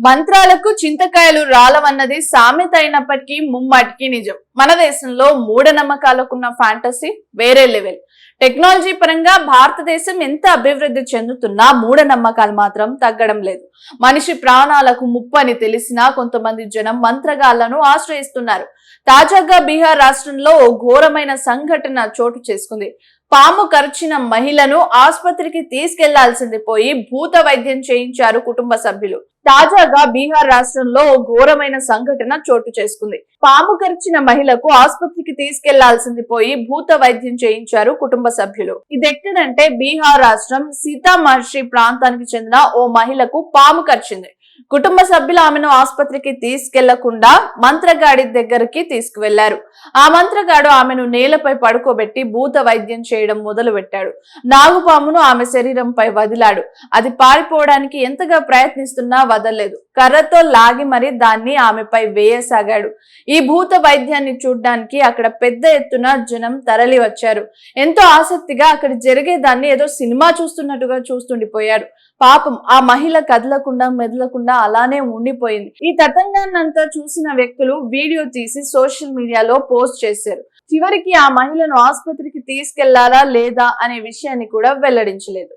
మంత్రాలకు చింతకాయలు రాలవన్నది సామెత అయినప్పటికీ ముమ్మాటికి నిజం. మన దేశంలో మూఢనమ్మకాలకున్న ఫ్యాంటసీ వేరే లెవెల్ టెక్నాలజీ పరంగా భారతదేశం ఎంత అభివృద్ధి చెందుతున్నా మూఢనమ్మకాలు మాత్రం తగ్గడం లేదు. మనిషి ప్రాణాలకు ముప్పు అని తెలిసినా కొంతమంది జనం మంత్రగాళ్ళను ఆశ్రయిస్తున్నారు. తాజాగా బీహార్ రాష్ట్రంలో ఓ ఘోరమైన సంఘటన చోటు చేసుకుంది. పాము కరిచిన మహిళను ఆసుపత్రికి తీసుకెళ్ళాల్సింది పోయి భూత వైద్యం చేయించారు కుటుంబ సభ్యులు. తాజాగా బీహార్ రాష్ట్రంలో ఓ ఘోరమైన సంఘటన చోటు చేసుకుంది. పాము కరిచిన మహిళకు ఆసుపత్రికి తీసుకెళ్ళాల్సింది పోయి భూత వైద్యం చేయించారు కుటుంబ సభ్యులు. ఇదెక్కడంటే బీహార్ రాష్ట్రం సీతామహర్షి ప్రాంతానికి చెందిన ఓ మహిళకు పాము కరిచింది. కుటుంబ సభ్యులు ఆమెను ఆసుపత్రికి తీసుకెళ్ళకుండా మంత్రగాడి దగ్గరికి తీసుకువెళ్ళారు. ఆ మంత్రగాడు ఆమెను నేలపై పడుకోబెట్టి భూత వైద్యం చేయడం మొదలు పెట్టాడు నాగుపామును ఆమె శరీరంపై వదిలాడు. అది పారిపోవడానికి ఎంతగా ప్రయత్నిస్తున్నా వదలలేదు. కర్రతో లాగి మరి దాన్ని ఆమెపై వేయసాగాడు. ఈ భూత వైద్యాన్ని చూడ్డానికి అక్కడ పెద్ద ఎత్తున జనం తరలి వచ్చారు. ఎంతో ఆసక్తిగా అక్కడ జరిగేదాన్ని ఏదో సినిమా చూస్తున్నట్టుగా చూస్తుండిపోయారు. పాపం ఆ మహిళ కదలకుండా మెదలకుండా అలానే ఉండిపోయింది. ఈ తతంగాన్నంతా చూసిన వ్యక్తులు వీడియో తీసి సోషల్ మీడియాలో పోస్ట్ చేశారు. చివరికి ఆ మహిళను ఆసుపత్రికి తీసుకెళ్ళారా లేదా అనే విషయాన్ని కూడా వెల్లడించలేదు.